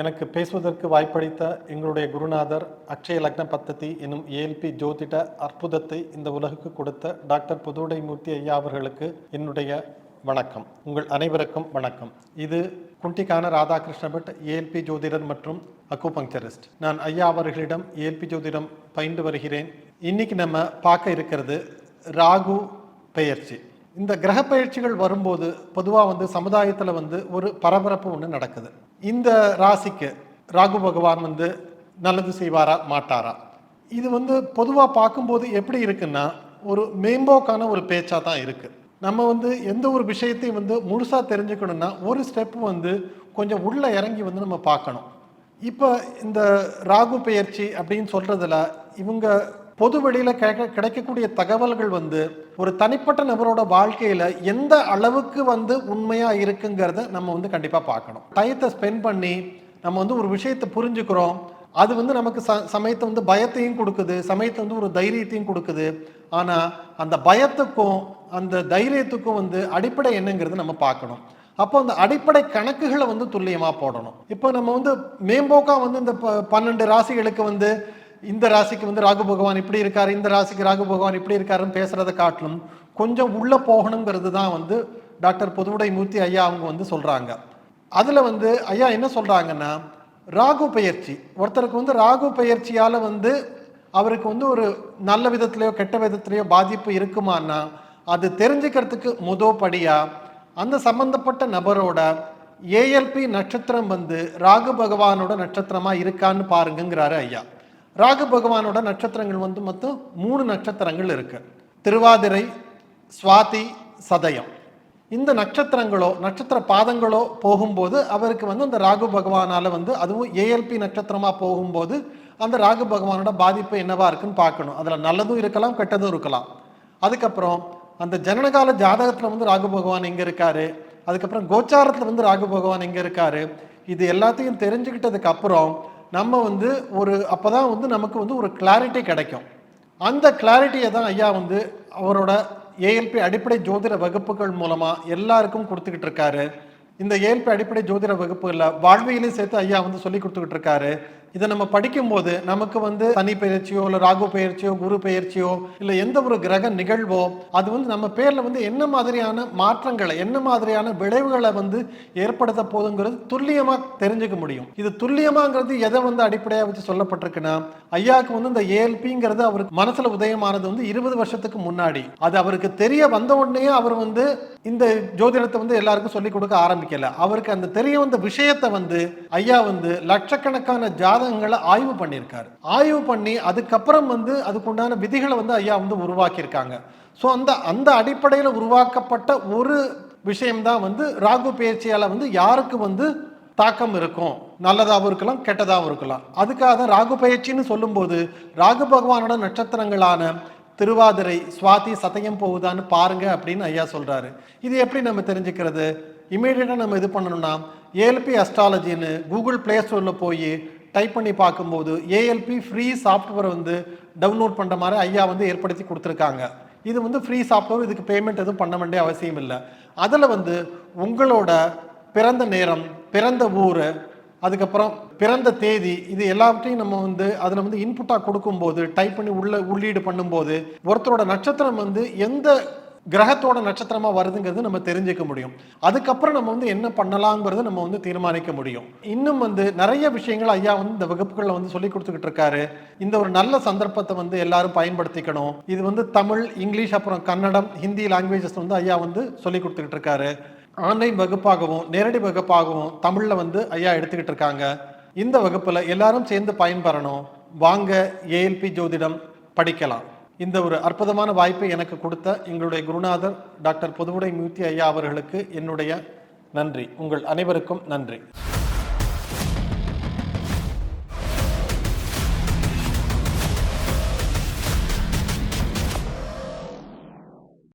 எனக்கு பேசுவதற்கு வாய்ப்பளித்த எங்களுடைய குருநாதர் அக்ஷய லக்ன பத்ததி எனும் ஏஎல்பி ஜோதிட அற்புதத்தை இந்த உலகுக்கு கொடுத்த டாக்டர் புதுடை மூர்த்தி ஐயா அவர்களுக்கு என்னுடைய வணக்கம். உங்கள் அனைவருக்கும் வணக்கம். இது குண்டிக்கான ராதாகிருஷ்ண பட் ஏஎல்பி ஜோதிடர் மற்றும் அக்குபங்கரிஸ்ட் நான் ஐயா அவர்களிடம் ஏஎல்பி ஜோதிடம் பயின்று வருகிறேன். இன்னைக்கு நம்ம பார்க்க இருக்கிறது ராகு பெயர்ச்சி. இந்த கிரக பயிற்சிகள் வரும்போது பொதுவாக வந்து சமுதாயத்தில் வந்து ஒரு பரபரப்பு ஒன்று நடக்குது. இந்த ராசிக்கு ராகு பகவான் வந்து நல்லது செய்வாரா? மாட்டாரா? இது வந்து பொதுவாக பார்க்கும்போது எப்படி இருக்குன்னா ஒரு மேம்போக்கான ஒரு பேச்சாக தான் இருக்குது நம்ம வந்து எந்த ஒரு விஷயத்தையும் வந்து முழுசாக தெரிஞ்சுக்கணும்னா ஒரு ஸ்டெப் வந்து கொஞ்சம் உள்ளே இறங்கி வந்து நம்ம பார்க்கணும். இப்போ இந்த ராகு பெயர்ச்சி அப்படின்னு சொல்கிறதுல இவங்க பொது வெளியில் கிடைக்க கிடைக்கக்கூடிய தகவல்கள் வந்து ஒரு தனிப்பட்ட நபரோட வாழ்க்கையில் எந்த அளவுக்கு வந்து உண்மையாக இருக்குங்கிறத நம்ம வந்து கண்டிப்பாக பார்க்கணும். டயத்தை ஸ்பெண்ட் பண்ணி நம்ம வந்து ஒரு விஷயத்தை புரிஞ்சுக்கிறோம். அது வந்து நமக்கு ச சமயத்தை வந்து பயத்தையும் கொடுக்குது சமயத்தை வந்து ஒரு தைரியத்தையும் கொடுக்குது. ஆனால் அந்த பயத்துக்கும் அந்த தைரியத்துக்கும் வந்து அடிப்படை என்னங்கிறது நம்ம பார்க்கணும். அப்போ அந்த அடிப்படை கணக்குகளை வந்து துல்லியமாக போடணும். இப்போ நம்ம வந்து மேம்போக்காக வந்து இந்த ப- பன்னெண்டு ராசிகளுக்கு வந்து இந்த ராசிக்கு வந்து ராகு பகவான் இப்படி இருக்கார் இந்த ராசிக்கு ராகு பகவான் இப்படி இருக்காருன்னு பேசுறதை காட்டிலும் கொஞ்சம் உள்ள போகணுங்கிறது தான் வந்து டாக்டர் புதுவுடை மூர்த்தி ஐயா அவங்க வந்து சொல்றாங்க. அதுல வந்து ஐயா என்ன சொல்றாங்கன்னா ராகு பயிற்சி. ஒருத்தருக்கு வந்து ராகு பயிற்சியால் வந்து அவருக்கு வந்து ஒரு நல்ல விதத்துலையோ கெட்ட விதத்துலையோ பாதிப்பு இருக்குமான்னா அது தெரிஞ்சுக்கிறதுக்கு முதோ படியா அந்த சம்பந்தப்பட்ட நபரோட ஏஎல்பி நட்சத்திரம் வந்து ராகு பகவானோட நட்சத்திரமா இருக்கான்னு பாருங்கங்கிறாரு ஐயா. ராகு பகவானோட நட்சத்திரங்கள் வந்து மொத்தம் மூணு நட்சத்திரங்கள் இருக்கு. திருவாதிரை சுவாதி சதயம். இந்த நட்சத்திரங்களோ நட்சத்திர பாதங்களோ போகும்போது அவருக்கு வந்து அந்த ராகு பகவானால வந்து அதுவும் ஏஎல்பி நட்சத்திரமாக போகும்போது அந்த ராகு பகவானோட பாதிப்பு என்னவா இருக்குன்னு பார்க்கணும். அதில் நல்லதும் இருக்கலாம் கெட்டதும் இருக்கலாம். அதுக்கப்புறம் அந்த ஜனனகால ஜாதகத்தில் வந்து ராகு பகவான் எங்கே இருக்காரு? அதுக்கப்புறம் கோச்சாரத்தில் வந்து ராகு பகவான் எங்கே இருக்காரு? இது எல்லாத்தையும் தெரிஞ்சுக்கிட்டதுக்கு அப்புறம் நம்ம வந்து ஒரு அப்போ தான் வந்து நமக்கு வந்து ஒரு கிளாரிட்டி கிடைக்கும். அந்த கிளாரிட்டியை தான் ஐயா வந்து அவரோட ஏஎல்பி அடிப்படை ஜோதிட வகுப்புகள் மூலமாக எல்லாருக்கும் கொடுத்துக்கிட்டு இருக்காரு. இந்த ஏஎல்பி அடிப்படை ஜோதிட வகுப்புகளில் வாழ்வியலையும் சேர்த்து ஐயா வந்து சொல்லி கொடுத்துக்கிட்டு இருக்காரு. இதை நம்ம படிக்கும்போது நமக்கு வந்து சனி பயிற்சியோ இல்லை ராகு பயிற்சியோ குரு பயிற்சியோ இல்லை எந்த ஒரு கிரக நிகழ்வோ அது வந்து நம்ம பேரில் வந்து என்ன மாதிரியான மாற்றங்களை என்ன மாதிரியான விளைவுகளை வந்து ஏற்படுத்த போதுங்கிறது துல்லியமாக தெரிஞ்சுக்க முடியும். இது துல்லியமாங்கிறது எதை வந்து அடிப்படையாக வச்சு சொல்லப்பட்டிருக்குன்னா ஐயாவுக்கு வந்து இந்த ஏஎல்பிங்கிறது அவருக்கு மனசில் உதயமானது வந்து இருபது வருஷத்துக்கு முன்னாடி. அது அவருக்கு தெரிய வந்த உடனே அவர் வந்து இந்த ஜோதிடத்தை வந்து எல்லாருக்கும் சொல்லி கொடுக்க ஆரம்பிக்கல. அவருக்கு அந்த தெரிய வந்த விஷயத்தை வந்து ஐயா வந்து லட்சக்கணக்கான ஜாதகங்களை ஆய்வு பண்ணியிருக்காரு. ஆய்வு பண்ணி அதுக்கப்புறம் வந்து அதுக்குண்டான விதிகளை வந்து ஐயா வந்து உருவாக்கியிருக்காங்க. ஸோ அந்த அந்த அடிப்படையில் உருவாக்கப்பட்ட ஒரு விஷயம்தான் வந்து ராகு பயிற்சியால் வந்து யாருக்கு வந்து தாக்கம் இருக்கும்? நல்லதாகவும் இருக்கலாம் கெட்டதாகவும் இருக்கலாம். அதுக்காக தான் ராகு பயிற்சின்னு சொல்லும்போது ராகு பகவானோட நட்சத்திரங்களான திருவாதிரை சுவாதி சதயம் போகுதான்னு பாருங்க அப்படின்னு ஐயா சொல்றாரு. இது எப்படி நம்ம தெரிஞ்சுக்கிறது? இமீடியட்டாக நம்ம இது பண்ணணும்னா ஏஎல்பி அஸ்ட்ராலஜின்னு கூகுள் ப்ளே ஸ்டோரில் போய் டைப் பண்ணி பார்க்கும்போது ஏஎல்பி ஃப்ரீ சாஃப்ட்வேர் வந்து டவுன்லோட் பண்ணுற மாதிரி ஐயா வந்து ஏற்படுத்தி கொடுத்துருக்காங்க. இது வந்து ஃப்ரீ சாஃப்ட்வேர் இதுக்கு பேமெண்ட் எதுவும் பண்ண வேண்டிய அவசியம் இல்லை. அதில் வந்து உங்களோட பிறந்த நேரம் பிறந்த ஊர் அதுக்கப்புறம் பிறந்த தேதி இது எல்லாத்தையும் நம்ம வந்து அதில் வந்து இன்புட்டாக கொடுக்கும்போது டைப் பண்ணி உள்ள உள்ளீடு பண்ணும்போது ஒருத்தரோட நட்சத்திரம் வந்து எந்த கிரகத்தோட நட்சத்திரமா வருதுங்கிறது நம்ம தெரிஞ்சுக்க முடியும். அதுக்கப்புறம் நம்ம வந்து என்ன பண்ணலாங்கிறது நம்ம வந்து தீர்மானிக்க முடியும். இன்னும் வந்து நிறைய விஷயங்கள் ஐயா வந்து இந்த வகுப்புகளில் வந்து சொல்லி கொடுத்துக்கிட்டு இருக்காரு. இந்த ஒரு நல்ல சந்தர்ப்பத்தை வந்து எல்லாரும் பயன்படுத்திக்கணும். இது வந்து தமிழ் இங்கிலீஷ் அப்புறம் கன்னடம் ஹிந்தி லாங்குவேஜஸ் வந்து ஐயா வந்து சொல்லி கொடுத்துக்கிட்டு இருக்காரு. ஆன்லைன் வகுப்பாகவும் நேரடி வகுப்பாகவும் தமிழில் வந்து ஐயா எடுத்துக்கிட்டு இருக்காங்க. இந்த வகுப்பில் எல்லாரும் சேர்ந்து பயன்பெறணும். வாங்க ஏஎல்பி ஜோதிடம் படிக்கலாம். இந்த ஒரு அற்புதமான வாய்ப்பை எனக்கு கொடுத்த எங்களுடைய குருநாதர் டாக்டர் புதுவுடை மூர்த்தி ஐயா அவர்களுக்கு என்னுடைய நன்றி. உங்கள் அனைவருக்கும் நன்றி.